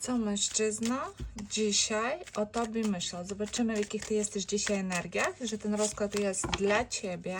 Co mężczyzna dzisiaj o tobie myślał? Zobaczymy, w jakich ty jesteś dzisiaj energiach, że ten rozkład jest dla ciebie.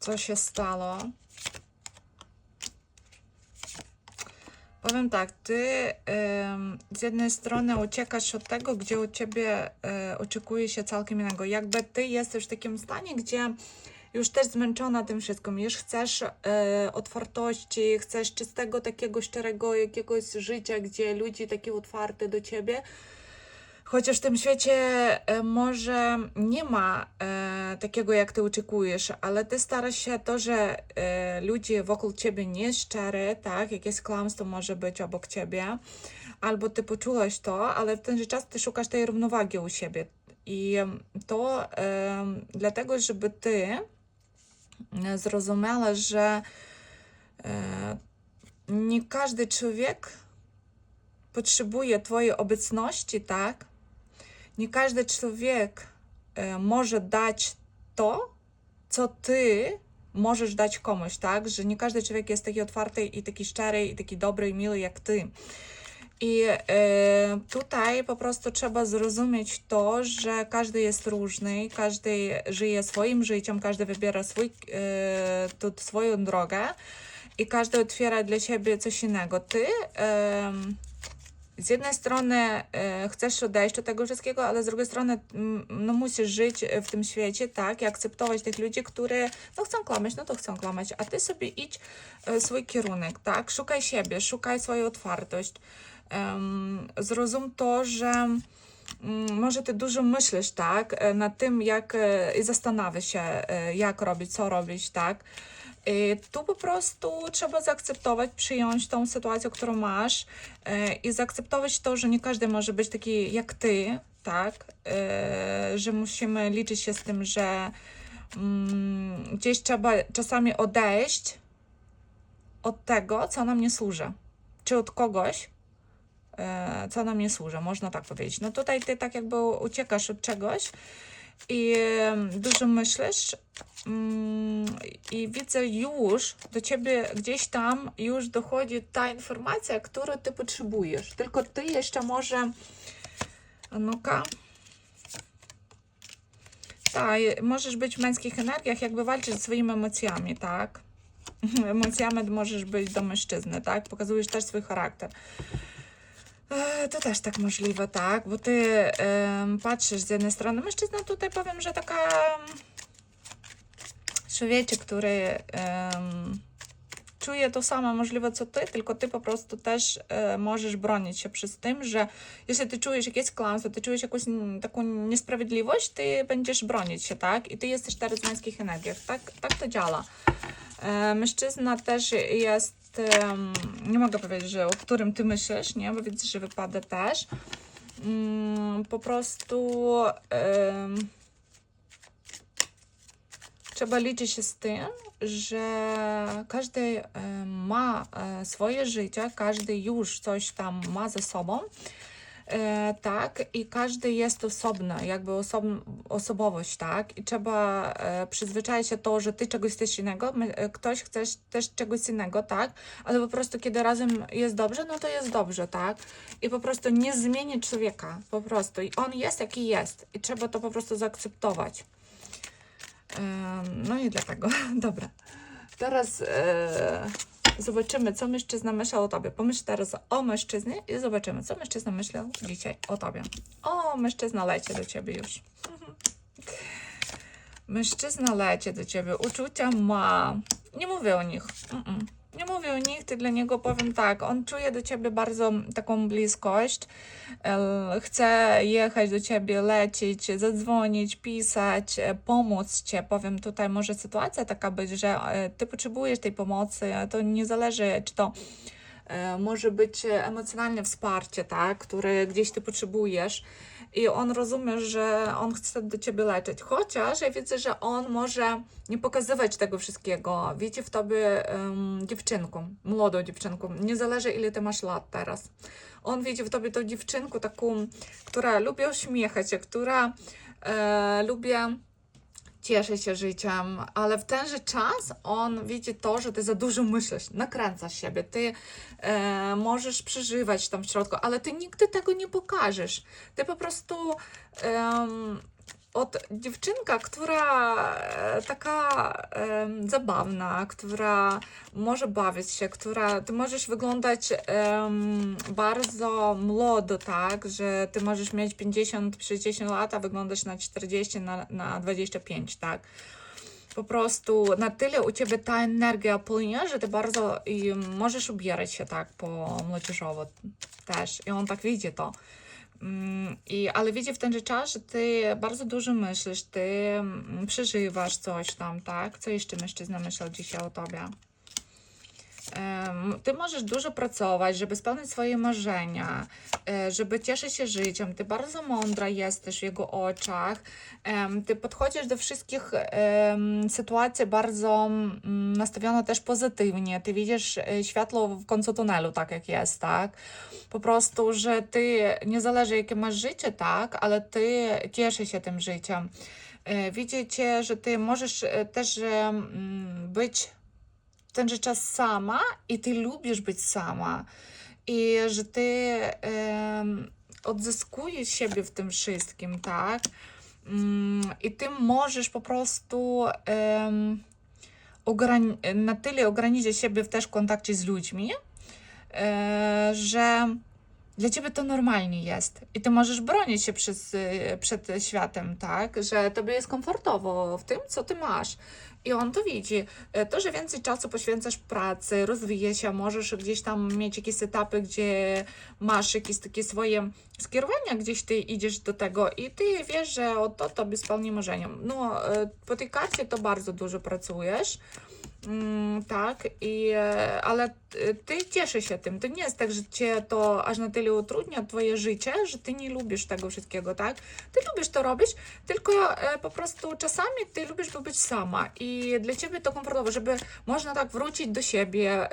Co się stało? Powiem tak, ty z jednej strony uciekasz od tego, gdzie u ciebie e, oczekuje się całkiem innego. Jakby ty jesteś w takim stanie, gdzie już też zmęczona tym wszystkim, już chcesz e, otwartości, chcesz czystego, takiego szczerego jakiegoś życia, gdzie ludzie takie otwarte do ciebie. Chociaż w tym świecie e, może nie ma e, takiego, jak ty oczekujesz, ale ty starasz się to, że e, ludzie wokół ciebie nie szczere, tak? Jakieś kłamstwo może być obok ciebie, albo ty poczułaś to, ale w ten sam czas ty szukasz tej równowagi u siebie. I to em, dlatego, żeby ty e, zrozumiała, że e, nie każdy człowiek potrzebuje Twojej obecności, tak? Nie każdy człowiek e, może dać to, co Ty możesz dać komuś, tak? Że nie każdy człowiek jest taki otwarty i taki szczery i taki dobry i miły jak Ty. I e, tutaj po prostu trzeba zrozumieć to, że każdy jest różny, każdy żyje swoim życiem, każdy wybiera swój, e, tu, swoją drogę i każdy otwiera dla siebie coś innego. Ty z jednej strony e, chcesz odejść od tego wszystkiego, ale z drugiej strony no, musisz żyć w tym świecie, tak, i akceptować tych ludzi, którzy no, chcą kłamać, no to chcą kłamać, a ty sobie idź e, swój kierunek, tak, szukaj siebie, szukaj swoją otwartość. Zrozum to, że mm, może ty dużo myślisz, tak, e, nad tym, jak i zastanawiasz się, jak robić, co robić, tak. I tu po prostu trzeba zaakceptować, przyjąć tą sytuację, którą masz e, i zaakceptować to, że nie każdy może być taki jak ty, tak, e, że musimy liczyć się z tym, że mm, gdzieś trzeba czasami odejść od tego, co nam nie służy, czy od kogoś, co nam nie służy, można tak powiedzieć. No tutaj ty tak jakby uciekasz od czegoś em, dużo myślisz mm, i widzę już do ciebie gdzieś tam już dochodzi ta informacja, którą ty potrzebujesz. Tylko ty jeszcze może no-ka tak, możesz być w męskich energiach, jakby walczyć ze swoimi emocjami, tak? Emocjami możesz być do mężczyzny, tak? Pokazujesz też swój charakter. E, To też tak możliwe, tak? Bo ty em, patrzysz z jednej strony, mężczyzna tutaj powiem, że taka wiecie, który em, czuje to samo możliwe co ty, tylko ty po prostu też e, możesz bronić się przez tym, że jeśli ty czujesz jakieś kłamstwo, ty czujesz jakąś taką niesprawiedliwość, ty będziesz bronić się, tak? I ty jesteś w energiach, tak? Tak to działa. E, Mężczyzna też jest, nie mogę powiedzieć, że o którym ty myślisz, nie? Bo widzę, że wypada też. Mm, Po prostu trzeba liczyć się z tym, że każdy ma e, swoje życie, każdy już coś tam ma ze sobą. E, tak, i każdy jest osobny, jakby osob, osobowość, tak, i trzeba e, przyzwyczaić się to, że ty czegoś chcesz innego, e, ktoś chce też czegoś innego, tak, ale po prostu kiedy razem jest dobrze, no to jest dobrze, tak, i po prostu nie zmienić człowieka, po prostu, i on jest jaki jest, i trzeba to po prostu zaakceptować. No i dlatego, dobra. Teraz zobaczymy, co mężczyzna myślał o tobie. Pomyśl teraz o mężczyznie i zobaczymy, co mężczyzna myślał dzisiaj o tobie. O, mężczyzna leci do ciebie już. Mężczyzna leci do ciebie, uczucia ma. Nie mówię o nich. Mm-mm. Nie nich, ty dla niego powiem tak. On czuje do ciebie bardzo taką bliskość. Chce jechać do ciebie, lecieć, zadzwonić, pisać, e, pomóc cię. Powiem tutaj, może sytuacja taka być, że e, ty potrzebujesz tej pomocy. To nie zależy, czy to może być emocjonalne wsparcie, tak, które gdzieś ty potrzebujesz. I on rozumie, że on chce do ciebie lecieć. Chociaż ja widzę, że on może nie pokazywać tego wszystkiego. Widzi w tobie em, dziewczynkę, młodą dziewczynkę. Nie zależy, ile ty masz lat teraz. On widzi w tobie tą dziewczynkę taką, która lubi uśmiechać się, która e, lubi cieszy się życiem, ale w tenże czas on widzi to, że ty za dużo myślisz, nakręcasz siebie, ty e, możesz przeżywać tam w środku, ale ty nigdy tego nie pokażesz. Ty po prostu em, od dziewczynka, która e, taka em, zabawna, która może bawić się, która ty możesz wyglądać em, bardzo młodo, tak, że ty możesz mieć 50-60 lat, a wyglądasz na 40, na, na 25, tak. Po prostu na tyle u ciebie ta energia płynie, że ty bardzo i możesz ubierać się tak po młodzieżowo też. I on tak widzi to. Mm, I, ale widzi w ten czas, że ty bardzo dużo myślisz, ty mm, przeżywasz coś tam, tak? Co jeszcze mężczyzna myślał dzisiaj o tobie? Ty możesz dużo pracować, żeby spełnić swoje marzenia, e, żeby cieszyć się życiem. Ty bardzo mądra jesteś w jego oczach. Ty podchodzisz do wszystkich sytuacji bardzo mm, nastawiona też pozytywnie. Ty widzisz e, światło w końcu tunelu, tak jak jest, tak? Po prostu, że ty nie zależy jakie masz życie, tak? Ale ty cieszysz się tym życiem. E, Widzicie, że ty możesz też być tenże czas sama i ty lubisz być sama. I że ty odzyskujesz siebie w tym wszystkim, tak? Mm, I ty możesz po prostu na tyle ograniczyć siebie też w kontakcie z ludźmi, e, że dla ciebie to normalnie jest. I ty możesz bronić się przez, y, przed światem, tak? Że tobie jest komfortowo w tym, co ty masz. I on to widzi. E, To, że więcej czasu poświęcasz pracy, rozwija się, możesz gdzieś tam mieć jakieś etapy, gdzie masz jakieś takie swoje skierowania, gdzieś ty idziesz do tego i ty wiesz, że o to tobie spełni marzenia. No, e, po tej karcie to bardzo dużo pracujesz. Mm, tak, i, e, ale e, ty cieszy się tym. To nie jest tak, że cię to aż na tyle utrudnia twoje życie, że ty nie lubisz tego wszystkiego, tak? Ty lubisz to robić, tylko e, po prostu czasami ty lubisz być sama i dla ciebie to komfortowo, żeby można tak wrócić do siebie,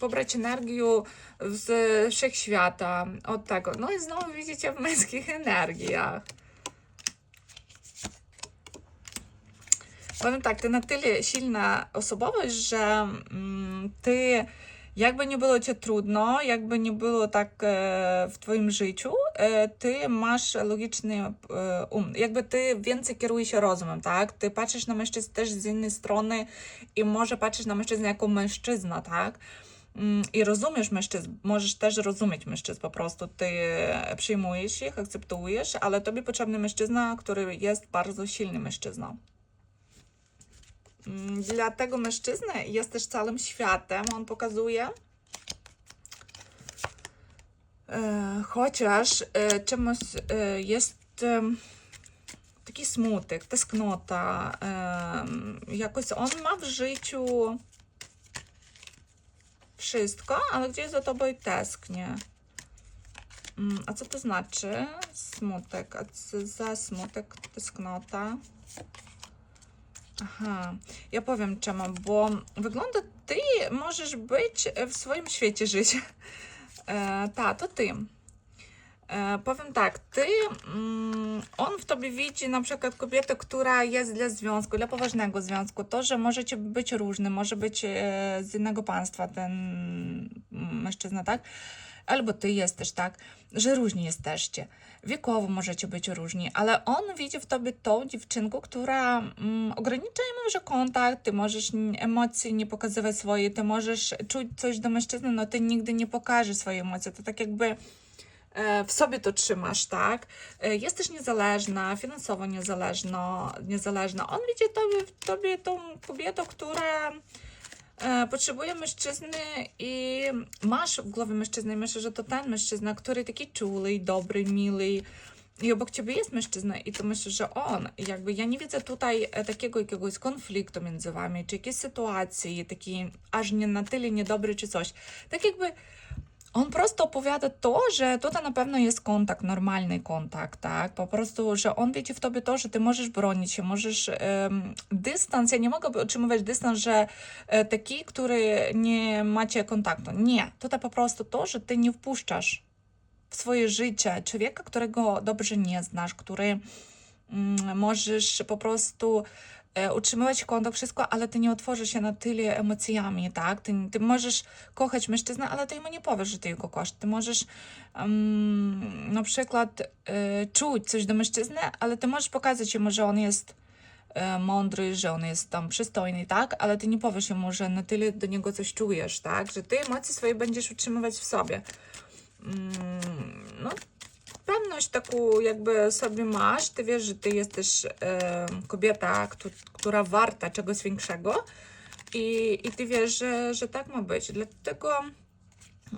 pobrać energię z wszechświata, od tego. No i znowu widzicie w męskich energiach. Powiem tak, ty na tyle silna osobowość, że mm, ty, jakby nie było ci trudno, jakby nie było tak e, w twoim życiu, e, ty masz logiczny e, um, jakby ty więcej kierujesz się rozumem, tak? Ty patrzysz na mężczyznę też z innej strony i może patrzysz na mężczyznę jako mężczyzna, tak? Mm, I rozumiesz mężczyzn, możesz też rozumieć mężczyzn po prostu. Ty przyjmujesz ich, akceptujesz, ale tobie potrzebny mężczyzna, który jest bardzo silny mężczyzną. Mm, Dla tego mężczyzny jest też całym światem. On pokazuje. E, chociaż e, czymś e, jest taki smutek, tęsknota. jakoś on ma w życiu wszystko, ale gdzieś za tobą tęsknie. Mm, A co to znaczy? Smutek. A co za smutek, tęsknota? Aha, ja powiem czemu, bo wygląda, ty możesz być w swoim świecie życia. E, ta, to ty. E, powiem tak, ty, mm, on w tobie widzi na przykład kobietę, która jest dla związku, dla poważnego związku. To, że możecie być różny, może być e, z innego państwa ten mężczyzna, tak? Albo ty jesteś, tak? Że różni jesteście. Wiekowo możecie być różni, ale on widzi w tobie tą dziewczynkę, która mm, ogranicza może kontakt, ty możesz emocji nie pokazywać swoje, ty możesz czuć coś do mężczyzny, no ty nigdy nie pokażesz swojej emocji. To tak jakby e, w sobie to trzymasz, tak? E, Jesteś niezależna, finansowo niezależna, niezależna. On widzi tobie, w tobie tą kobietę, która potrzebuje mężczyzny i masz w głowie mężczyznę i myślę, że to ten mężczyzna, który taki czuły, dobry, miły i obok ciebie jest mężczyzna i to myślę, że on, jakby ja nie widzę tutaj e, takiego jakiegoś konfliktu między wami, czy jakiejś sytuacji, takiej aż nie na tyle niedobry, czy coś. Tak jakby on prosto opowiada to, że tutaj na pewno jest kontakt, normalny kontakt, tak? Po prostu, że on widzi w tobie to, że ty możesz bronić się, możesz em, dystans, ja nie mogę utrzymywać dystans, że e, taki, który nie macie kontaktu. Nie, tutaj po prostu to, że ty nie wpuszczasz w swoje życie człowieka, którego dobrze nie znasz, który mm, możesz po prostu utrzymywać kontakt, wszystko, ale ty nie otworzysz się na tyle emocjami, tak? Ty, ty możesz kochać mężczyznę, ale ty mu nie powiesz, że ty go kochasz. Ty możesz em, na przykład e, czuć coś do mężczyzny, ale ty możesz pokazać mu, że on jest e, mądry, że on jest tam przystojny, tak? Ale ty nie powiesz mu, że na tyle do niego coś czujesz, tak? Że ty emocje swoje będziesz utrzymywać w sobie. Mm, no, pewność taką jakby sobie masz, ty wiesz, że ty jesteś e, kobieta, któ- która warta czegoś większego i, i ty wiesz, że, że tak ma być. Dlatego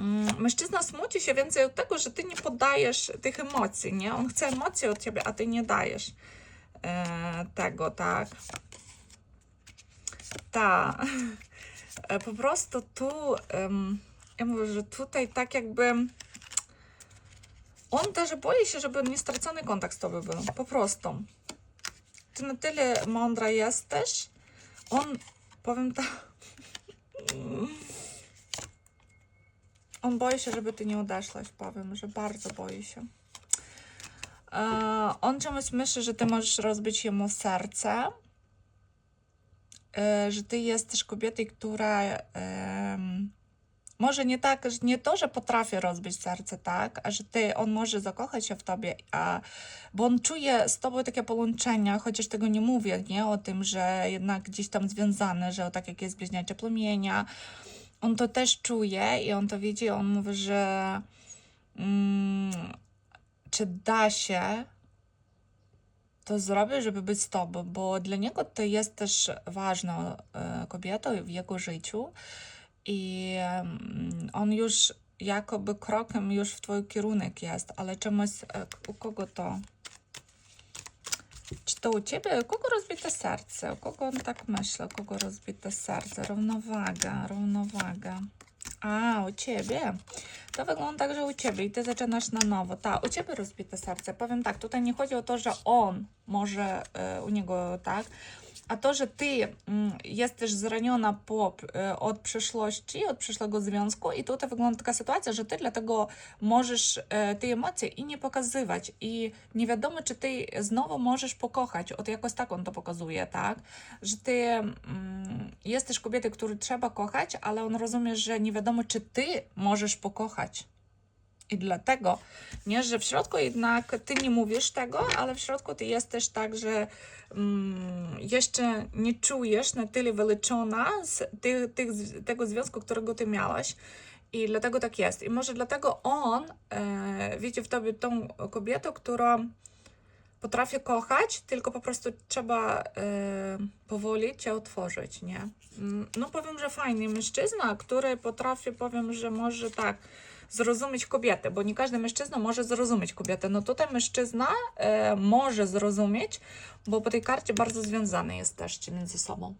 mm, mężczyzna smuci się więcej od tego, że ty nie podajesz tych emocji, nie? On chce emocji od ciebie, a ty nie dajesz e, tego, tak? Tak. Po prostu tu, ja mówię, że tutaj tak jakby on też boi się, żeby nie stracony kontakt z tobą był. Po prostu. Ty na tyle mądra jesteś. On, powiem tak. On boi się, żeby ty nie odeszłaś, powiem, że bardzo boi się. E, on czemuś myśli, że ty możesz rozbić jemu serce. E, że ty jesteś kobietą, która może nie tak, nie to, że potrafi rozbić serce, tak, a że ty, on może zakochać się w tobie, a, bo on czuje z tobą takie połączenia, chociaż tego nie mówię, nie, o tym, że jednak gdzieś tam związane, że tak jak jest bliźniacze płomienia, on to też czuje i on to widzi, on mówi, że mm, czy da się to zrobić, żeby być z tobą, bo dla niego ty jesteś ważną e, kobietą w jego życiu i on już jakoby krokiem już w twój kierunek jest, ale czemuś, e, u kogo to? Czy to u ciebie? U kogo rozbite serce? U kogo on tak myśli? U kogo rozbite serce? Równowaga, równowaga. A, u ciebie. To wygląda tak, że u ciebie i ty zaczynasz na nowo. Tak, u ciebie rozbite serce. Powiem tak, tutaj nie chodzi o to, że on może e, u niego tak, a to, że ty mm, jesteś zraniona po, e, od przeszłości, od przeszłego związku i tutaj wygląda taka sytuacja, że ty dlatego możesz e, te emocje i nie pokazywać. I nie wiadomo, czy ty znowu możesz pokochać, od jakoś tak on to pokazuje, tak, że ty mm, jesteś kobietą, którą trzeba kochać, ale on rozumie, że nie wiadomo, czy ty możesz pokochać. I dlatego, nie, że w środku jednak ty nie mówisz tego, ale w środku ty jesteś tak, że mm, jeszcze nie czujesz na tyle wyleczona z ty, tych, tego związku, którego ty miałaś. I dlatego tak jest. I może dlatego on e, widzi w tobie tą kobietę, która potrafi kochać, tylko po prostu trzeba e, powoli cię otworzyć, nie? Mm, No powiem, że fajny mężczyzna, który potrafi, powiem, że może tak zrozumieć kobietę, bo nie każdy mężczyzna może zrozumieć kobietę. No tutaj mężczyzna e, może zrozumieć, bo po tej karcie bardzo związany jesteście między sobą.